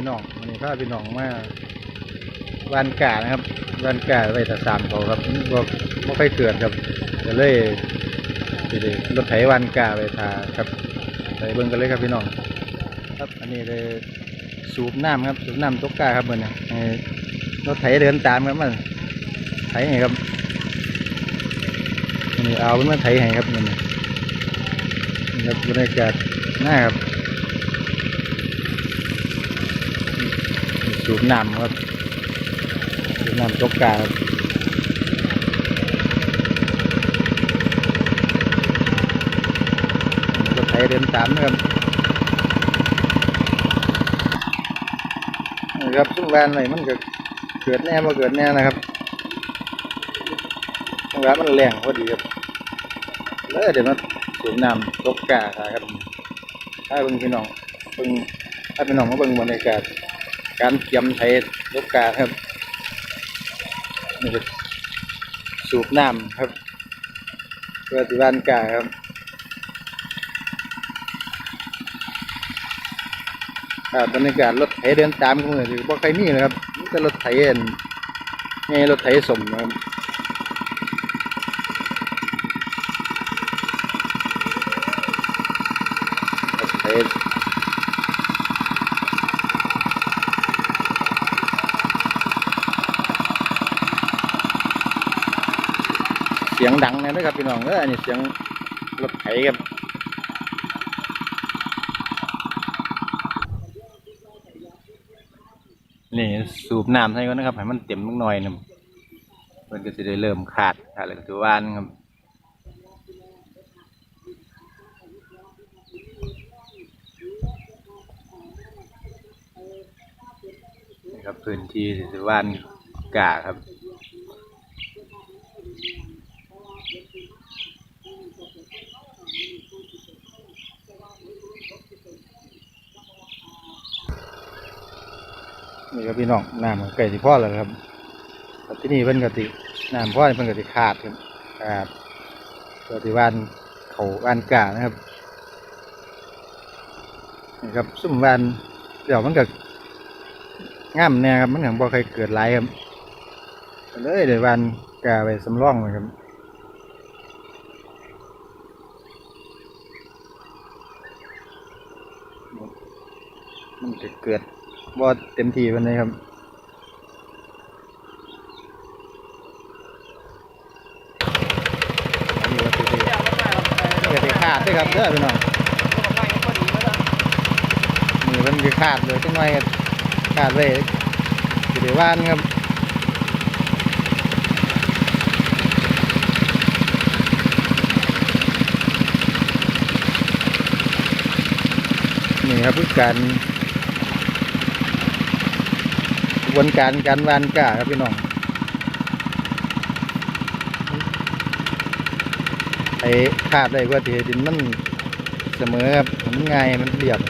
พี่น้องวันนี้พาพี่น้องมาวานกานะครับวานกาไว้แต่สามเขาครับบ่บ่ค่อยเกิดครับก็เลยสิได้รถไถวานกาไปทาครับไปเบิ่งกันเลยครับพี่น้องครับอันนี้เลยสูบน้ำครับสูบน้ำตกกาครับมันนรถไถเดินตามครับมันไถให้ครับอันนี้เอาเป็นมาไถให้ครับมันนี่นี่ครับบรรยากาศหน้าครับ สูบน้ำครับสูบน้ำตกกาครับรถไถเดินตามนะครับนะครับซึ่งแวนอะไรมันก็เกิดแน่มาเกิดแน่นะครับจังหวะมันแรงพอดีครับแล้วเดี๋ยวมาสูบน้ำตกกาครับถ้าเบิ่งพี่น้องเบิ่งถ้าพี่น้องมาเบิ่งบรรยากาศ การเตรียมไถตกกาครับนี่ก็สูบน้ำครับเพื่อที่บ้านกาครับครับบรรยากาศรถไถเดินตามกันเลยคือบ่ใครมีนะครับนี่จะรถไถเอ็นไงรถไถสมนะครับรถไถเสียงดังนะนะครับพี่น้องเอออันนี้เสียงรถไถครับนี่สูบน้ำให้ก่อนนะครับให้มันเต็มนิดหน่อยหนึงมันก็จะได้เริ่มขาดขาดแล้วก็จะว่านครับนี่ครับพื้นที่ที่จะว่านกาครับ นี่ครับพี่น้องน้ำก็ใกล้ที่พ่อแล้วครับที่นี่เพิ่นกติน้ำพ่อเพิ่นกติขาดครับขาดตัวที่ว่านเขาว่านกานะครับนี่ครับซุ่มว่านเดี๋ยวมันก็ง่ามแน่ครับมันอย่างบ่เคยเกิดหลายครับเลยเดี๋ยวว่านกาไปสำรองเลยครับมันจะเกิด บ่เต็มที่วันนี้ครับนนี้ก็สิได้ก็สิขาดด้วยครับเด้อพี่น้องมือมันจะขาดเลยจังหน่อยขาดเลยสิได้ว่านครับนี่ครับคือการ วนการการวานก้าครับพี่น้องไอ้คาดได้ว่าที่ดินมันเสมอครับมันง่ายมันเรียบ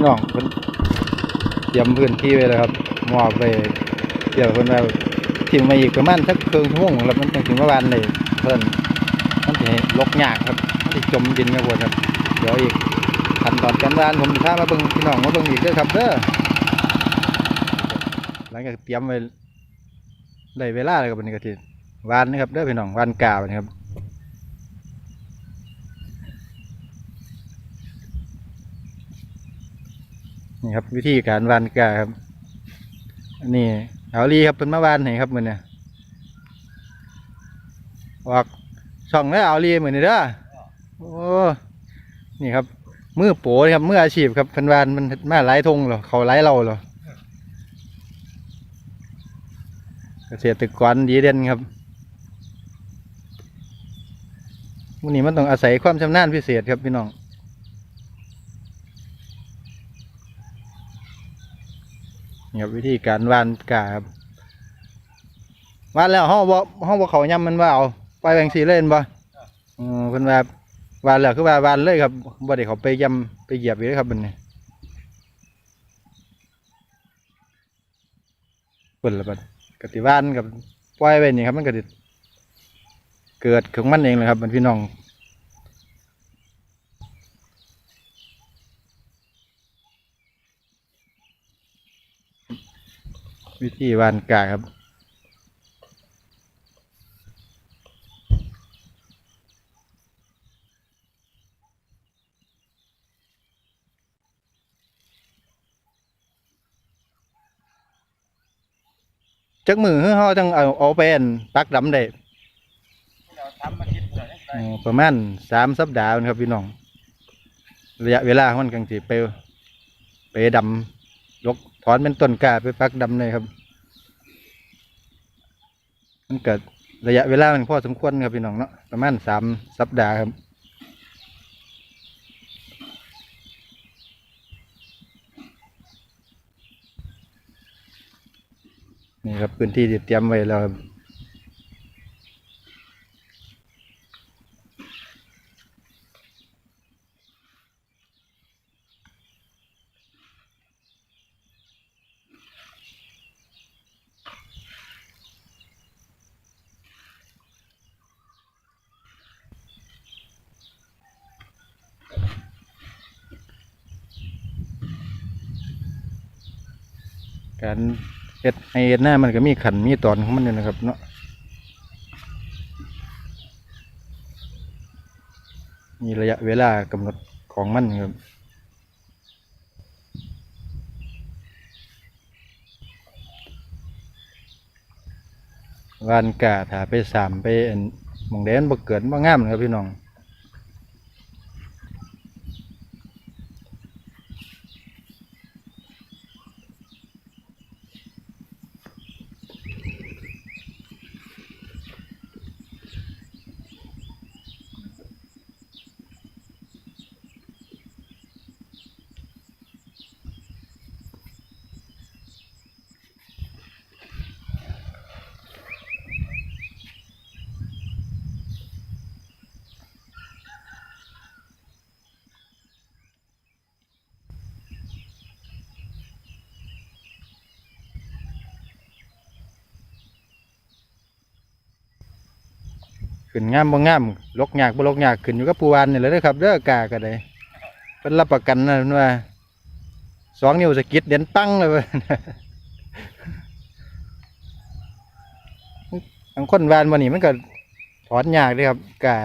พี่น้องเพิ่นเตรียมพื้นที่ไว้แล้วครับมอบไปเดี๋ยวเพิ่นว่าทิ้งมาอีกประมาณสักครึ่งชั่วโมงแล้วมันจังถึงเมื่อวานเลยเพิ่นมันสิลกยากครับมันสิจมดินครับผมครับเดี๋ยวอีกขั้นตอนการวานผมจะพามาเบิ่งพี่น้องมาเบิ่งอีกด้อครับเด้อหลังจากเตรียมไว้ได้เวลาแล้วครับวันนี้ก็สิวานนะครับเด้อพี่น้องวานกาวนะครับ นี่ครับ วิธีการวานกาครับอันนี้เอาลีครับเป็นมาวานไหนครับมือเนี่ยออกช่องแล้วเอาลีเหมือนนี่เด้อโอ้นี่ครับมือโปรครับมืออาชีพครับเป็นวานมันมาหลายทงเหรอเขาหลายเราเหรอเกษตรกรดีเด่นครับวันนี้มันต้องอาศัยความชำนาญพิเศษครับพี่น้อง นี่ครับวิธีการวานกาครับวานแล้วห้องบ่ห้องบ่เขาย่ำมันว่าเอาไปแบ่งสีเล่นบ่อืมเพิ่นว่าวานแล้วคือว่าวานเลยครับบ่ได้เขาไปย่ำไปเหยียบอีกเลยครับมันนี่เพิ่นละบัดกติวานกับปล่อยไว้นี่ครับมันก็สิเกิดของมันเองเลยครับมันพี่น้อง วิธีวานกาครับจักมือเฮาจังเอาเอาไปอั่นปักดำได้เราทำมาคิดเลยอ๋อประมาณสามสัปดาห์นะครับพี่น้องระยะเวลาของมันกังสิไปไปดำลก ถอนเป็นต้นกาไปปักดำเลยครับ มันเกิดระยะเวลามันพอสมควรครับพี่น้องเนาะประมาณสามสัปดาห์ครับนี่ครับพื้นที่ที่เตรียมไว้แล้วครับ การเฮ็ดให้เฮ็ดหน้ามันก็มีขันมีตอนของมันอยู่นะครับ เนาะมีระยะเวลากำหนดของมันครับวานกาถ้าไปสามไปมองแดนบ่เกิดบ่งามนะครับพี่น้อง ขึ้นงามบ่งามลกยากบ่ลกยากขึ้นอยู่กับผู้วานนี่แหละเด้อครับเด้อกาก็ได้เป็นรับประกันนะว่าสองนิ้วสะกิดเด่นตั้งเลยเว้ยบางคนวานวันนี้มันก็ถอนยากเลยครับกา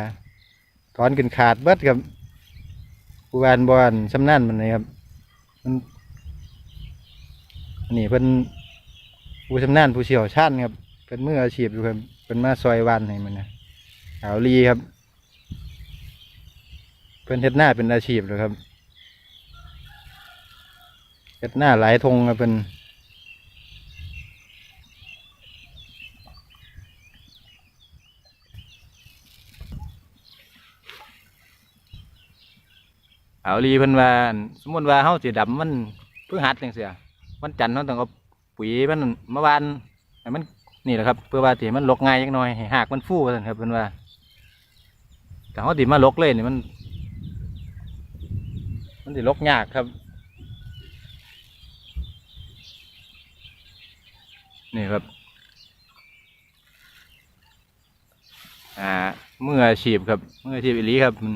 ถอนขึ้นขาดเบิดครับผู้วานบอนชำนาญมันเลยครับมันอันนี้เพิ่นผู้ชำนาญผู้เชี่ยวชาญครับเป็นมืออาชีพอยู่ครับเป็นมาซอยวานให้มันนะาวลีครับ เพิ่นเฮ็ดหน้าเป็นอาชีพเลยครับเฮ็ดหน้าหลายทงครับเป็นขาลีเพิ่นว่าสมมติว่าเฮาสิดำมันเพิ่งหัดจังซี่วันจันทร์เฮาต้องเอาปุ๋ยมันมาวานให้มันนี่แหละครับ เพื่อว่าที่มันลกง่ายจักหน่อยให้หากมันฟู่ซั่นครับเพิ่นว่า แต่เขาดิมาลกเลยนี่มัน มันดิลกยากครับ นี่ครับอ่าเมื่อฉีบครับ เมื่อฉีบอิลีครับมัน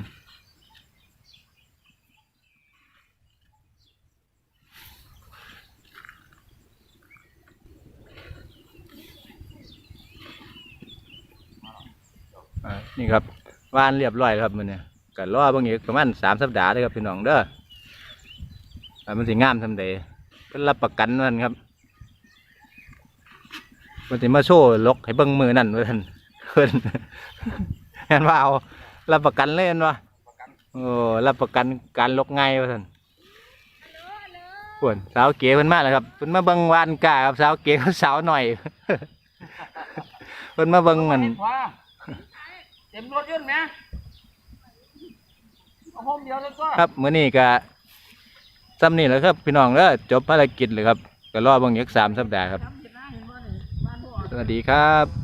นี่ครับ วานเรียบร้อยแล้วครับมันเนี่ยก็รอบางอีกประมาณสามสัปดาห์เลยครับพี่น้องเด้ออ่ามันสิงามทำใดเพิ่นรับประกันมันครับ มันสิมาโชว์ลกให้เบิ่งมือนั่นเพื่อนเพื่อนเห็นว่าเอารับประกันเลยเห็นว่าโอ้รับประกันการลกง่ายว่าท่านปวนสาวเก๋เพิ่นมาแล้วครับเพิ่นมาเบิ่งวานกาครับสาวเก๋กับสาวหน่อยเพิ่นมาเบิ่งมันพอ เต็มรถยนต์ไหมเอาห้องเดียวแล้วก็ครับมื้อนี้ก็ซ้ำนี่แหล้วครับ พี่น้องเด้อจบภารกิจเลยครับก็รอเบิ่งอีกสามสัปดาห์ครับสวัสดีครับ